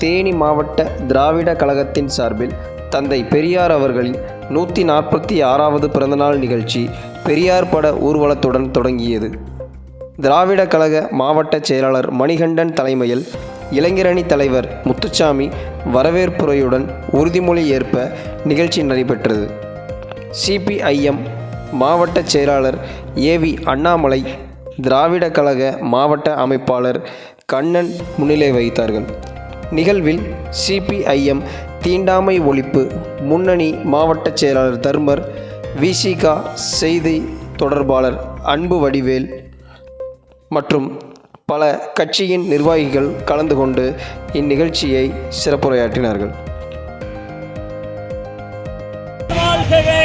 தேனி மாவட்ட திராவிட கழகத்தின் சார்பில் தந்தை பெரியார் அவர்களின் நூற்றி நாற்பத்தி ஆறாவது பிறந்தநாள் நிகழ்ச்சி பெரியார் பட ஊர்வலத்துடன் தொடங்கியது. திராவிட கழக மாவட்ட செயலாளர் மணிகண்டன் தலைமையில் இளைஞரணி தலைவர் முத்துச்சாமி வரவேற்புரையுடன் உறுதிமொழி ஏற்ப நிகழ்ச்சி நடைபெற்றது. சிபிஐஎம் மாவட்ட செயலாளர் ஏவி அண்ணாமலை திராவிட கழக மாவட்ட அமைப்பாளர் கண்ணன் முன்னிலை வகித்தார்கள். நிகழ்வில் சிபிஐஎம் தீண்டாமை ஒழிப்பு முன்னணி மாவட்ட செயலாளர் தர்மர் விசிகா செய்தி தொடர்பாளர் அன்பு வடிவேல் மற்றும் பல கட்சியின் நிர்வாகிகள் கலந்து கொண்டு இந்நிகழ்ச்சியை சிறப்புரையாற்றினார்கள். வாழ்கவே.